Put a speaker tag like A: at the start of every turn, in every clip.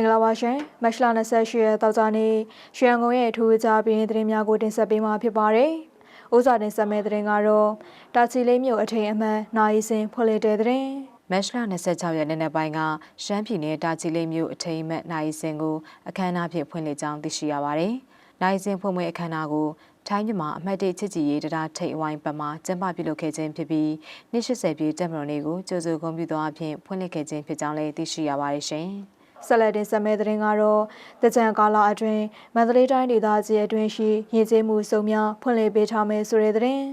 A: င်္ဂလာပါရှင်မတ်လ28ရက်တောက်ကြနေ့ရွှေရန်ကုန်ရဲ့အထူးအကြပေးသတင်းများကိုတင်ဆက်ပေးမှာဖြစ်ပါတယ်။ဥစွာတင်ဆက်မယ့်သတင်းကတော့တာချီလေးမြို့အထိန်အမှန်နိုင်စင်ဖွင့်လှစ်တဲ့သတင်း
B: မတ်လ26ရက်နေ့နေ့ပိုင်းကရှမ်းပြည်နယ်တာချီလိတ်မြို့အထိမ်းအမှတ်နိုင်စင်ကိုအခမ်းအနားဖြင့်ဖွင့်လှစ်ကြောင်းသိရှိရပါတယ်။နိုင်စင်ဖွင့်ပွဲအခမ်းအနားကိုထိုင်းမြန်မာအမှတ်၁ချစ်ကြည်ရေးတရားထိတ်ဝိုင်းပတ်မှာကျင်းပပြုလုပ်ခဲ့ခြင်းဖြစ်ပြီးနှစ်80ပြည့်တက်မတော်နေ့ကိုကြိုးစိုးဂုဏ်ပြုသောအဖြစ်ဖွင့်လှစ်ခဲ့ခြင်းဖြစ်ကြောင်းလည်းသိရှိရပါတယ်ရှင်။
A: ဆက်လက်တင်ဆက်မယ့်သတင်းကတော့တကြံကာလအတွင်းမန္တလေးတိုင်းဒေသကြီးအတွင်းရှိရည်ကျေးမှုစုံများဖွင့်လှစ်ပေးထားမယ်ဆိုတဲ့သတင်း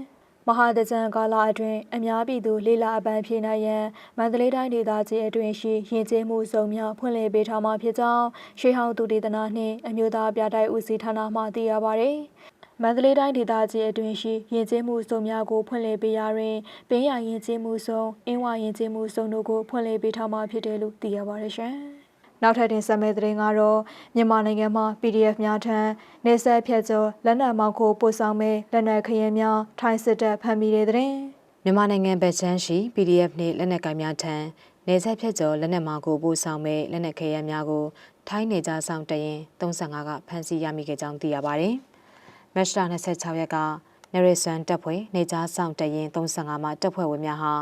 A: မဟာတကြံကာလအတွင်းအများပြည်သူလေးလာအပန်းဖြေနိုင်ရန်မန္တလေးတိုင်းဒေသကြီးအတွင်းရှိရည်ကျေးမှုစုံများဖွင့်လှစ်ပေးထားမှာဖြစ်ကြောင်းရှေးဟောင်းသူတေသနာနှင့်အမျိုးသားပြတိုက်ဦးစီးဌာနမှသိရပါဗျ။မန္တလေးတိုင်းဒေသကြီးအတွင်းရှိယဉ်ကျေးမှုစုံများကိုဖွင့်လှစ်ပေးရာတွင်ပင်းရယဉ်ကျေးမှုစုံအင်းဝယဉ်ကျေးမှုစုံတို့ကိုဖွင့်လှစ်ပေးထားမှာဖြစ်တယ်လို့သိရပါတယ်ရှင်။ နောက်ထပ်တင်ဆက်မယ့်သတင်းကတော့မြန်မာနိုင်ငံမှာ PDF များထံနေဆက်ဖြတ်ကျော်လက်နက်မောင်းခိုပို့ဆောင်မဲ့လက်နက်ခရင်များထိုင်းစစ်တပ်ဖမ်းမိတဲ့သတင်း
B: မြန်မာနိုင်ငံဗက်ချမ်းရှိ PDF နှင့်လက်နက်ကိုင်များထံနေဆက်ဖြတ်ကျော်လက်နက်မာကိုပို့ဆောင်မဲ့လက်နက်ခဲယမ်းများကိုထိုင်းနေကြဆောင်တရင်35ကဖမ်းဆီးရမိခဲ့ကြောင်းသိရပါတယ်။မတ်လ26ရက်က နေရဆန်တပ်ဖွဲ့နေကြားဆောင်တရင်35မှာတပ်ဖွဲ့ဝင်များဟာ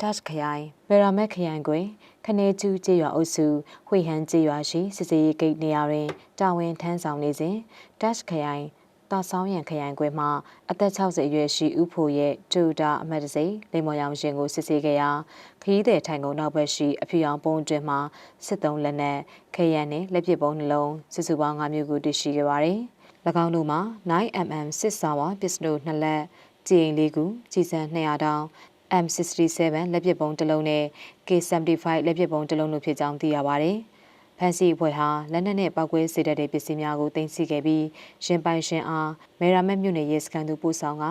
B: ဒတ်ခရိုင်ဗေရာမက်ခရိုင်တွင်ခနေကျူးကျေးရွာအုပ်စုဝှေဟန်ကျေးရွာရှိစစ်စေးဂိတ်နေရာတွင်တာဝန်ထမ်းဆောင်နေစဉ်ဒတ်ခရိုင်တာဆောင်းရံခရိုင်ခွဲမှအသက်60အရွယ်ရှိဦးဖို့ရဲ့ဒူတာအမတ်တစိလိမ္မော်ရောင်ရှင်ကိုစစ်ဆေးခဲ့ရာခရီးသည်ထိုင်ကုန်နောက်ဘက်ရှိအဖြူရောင်ပုံအတွင်းမှာစစ်သုံးလက်နက်ခရမ်းနဲ့လက်ပစ်ပုံနှလုံးစုစုပေါင်း5မျိုးကိုတွေ့ရှိခဲ့ပါတယ်။၎ င်းတို့မှာ 9mm စစ်စာဝါပစ္စတို2လက်ကြည်ရင်၄ခုကြီးစံ200တောင် M67 လက်ပစ်ပုံတစ်လုံးနဲ့ K75 လက်ပစ်ပုံတစ်လုံးတို့ဖြစ်ကြောင်းသိရပါတယ်။ဖန်စီအဖွဲ့ဟာလက်နက်နဲ့ပောက်ကွဲစေတတ်တဲ့ပစ္စည်းများကိုတင်စီခဲ့ပြီးရှင်ပိုင်ရှင်အားမေရာမက်မြို့နယ်ရဲစခန်းသို့ပို့ဆောင်က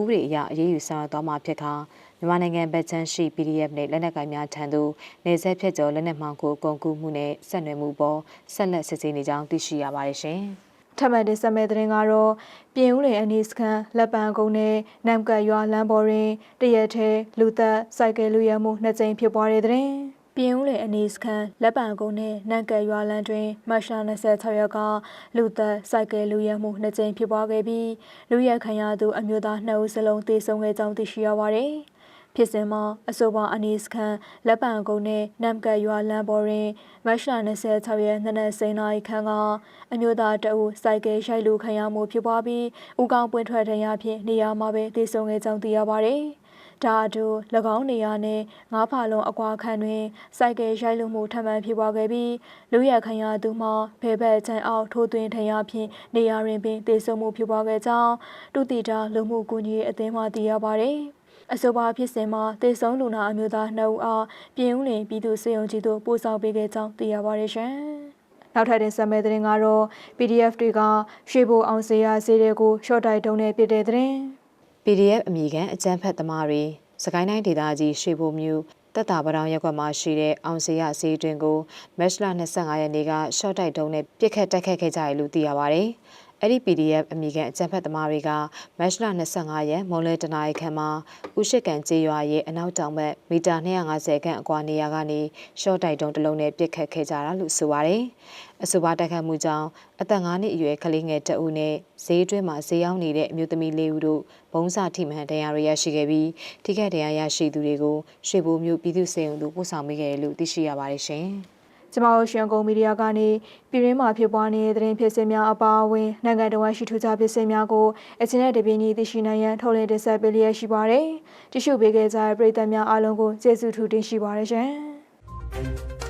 B: ဥပဒေအရအရေးယူဆောင်ရွက်သွားမှာဖြစ်ခါမြန်မာနိုင်ငံဗတ်ချမ်းရှိ PDF နဲ့လက်နက်ကိုင်များထံသို့နေဆက်ဖြတ်ကျော်လက်နက်မှောင်ကိုကုန်ကူးမှုနဲ့ဆက်နွယ်မှုပေါ်ဆက်လက်စစ်ဆေးနေကြောင်းသိရှိရပါတယ်ရှင်။
A: ထပ်မံတင်ဆက်မယ့်သတင်းကတော့ပြင်ဦးလင်အနီးစခန်းလက်ပံကုန်းနဲ့နမ်ကတ်ရွာလမ်းပေါ်တွင်တရက်ထဲလူသက်စိုက်ကယ်လူရမှုနှစ်ကြိမ်ဖြစ်ပွားတဲ့သတင်းပြင်ဦးလင်အနီးစခန်းလက်ပံကုန်းနဲ့နမ်ကတ်ရွာလမ်းတွင်မတ်လ26ရက်ကလူသက်စိုက်ကယ်လူရမှုနှစ်ကြိမ်ဖြစ်ပွားခဲ့ပြီးလူရခံရသူအမျိုးသား2ဦးစလုံးသေဆုံးခဲ့ကြောင်းသိရှိရပါတယ်။ ဖြစ်စဉ်မှာအဆိုပါအနီးစခန်းလက်ပံကုန်းနဲ့နမ်ကတ်ရွာလမ်းပေါ်တွင်မတ်လ26ရက်နေ့နက်7:00နာရီခန့်ကအမျိုးသားတအုပ်စိုက်ကယ်ရိုက်လူခံရမှုဖြစ်ပွားပြီးဦးကောင်းပွင့်ထွက်ထရဖြင့်နေရာမှာပဲသေဆုံးခဲ့ကြောင်းသိရပါတယ်။ဒါအတူ၎င်းနေရာနှင့်ငါးဖာလုံးအကွာခန့်တွင်စိုက်ကယ်ရိုက်လူမှုထပ်မံဖြစ်ပွားခဲ့ပြီးလူရခံရသူမှာဘဲဘက်ချန်အောင်ထိုးသွင်းထရဖြင့်နေရာတွင်ပင်သေဆုံးမှုဖြစ်ပွားခဲ့ကြောင်းတူတီတာလူမှုကူညီရေးအသင်းမှသိရပါတယ်။ အဆိုပါဖြစ်စဉ်မှာတေဆုံးလူနာအမျိုးသား2ဦးအားပြင်ဦးလင်ပြည်သူ့စေယုံကြီးတို့ပို့ဆောင်ပေးခဲ့ကြောင်းသိရပါတယ်ရှင်။နောက်ထပ်တင်ဆက်မယ့်သတင်းကတော့ PDF တွေကရွှေဘိုအောင်စေရစေတွေကို short တိုက်တုံးနဲ့ပြစ်တဲ့သတင်း
B: PDF အမည်ခံအကြမ်းဖက်သမားတွေစကိုင်းတိုင်းဒေသကြီးရွှေဘိုမြို့တက်တာပတောင်ရက်ကွက်မှာရှိတဲ့အောင်စရစီးတွင်ကိုမက်လ25ရက်နေ့ကရှော့တိုက်တုံးနဲ့ပြစ်ခတ်တိုက်ခတ်ခဲ့ကြရလို့သိရပါဗျ။ အဲ့ဒီ PDF အမိခံအကြံဖက်သမားတွေကမတ်လ25ရက်မွန်လဲတနာရီခန့်မှာဥရှိကန်ကျေးရွာရဲ့အနောက်တောင်ဘက်မီတာ250ခန့်အကွာနေရာကနေရှော့တိုက်တုံးတစ်လုံးနဲ့ပြစ်ခတ်ခဲ့ကြတာလို့ဆိုပါတယ်။အဆိုပါတိုက်ခတ်မှုကြောင့်အသက်9နှစ်အရွယ်ကလေးငယ်တအုပ်နဲ့ဈေးတွင်းမှာဈေးရောက်နေတဲ့အမျိုးသမီးလေးဦးတို့ဘုံစာထိမှန်တရားရရရှိခဲ့ပြီးထိခိုက်တရားရရှိသူတွေကိုရွှေဘိုမျိုးပြည်သူ့စေယုံတို့ပို့ဆောင်ပေးခဲ့တယ်လို့သိရှိရပါတယ်ရှင်။
A: ကျမတို့ရှန်ကုန်မီဒီယာကနေပြည်ရင်းမှာဖြစ်ပွားနေတဲ့သတင်းဖြစ်စဉ်များအပါအဝင်နိုင်ငံတော်ရှိထူးခြားဖြစ်စဉ်များကိုအချင်းနဲ့တပြင်းညီသိရှိနိုင်ရန်ထုတ်လင်းတင်ဆက်ပေးလျက်ရှိပါတယ်။တ िश ုပေးခဲ့ကြတဲ့ပရိသတ်များအားလုံးကိုကျေးဇူးထူးတင်ရှိပါတယ်ရှင်။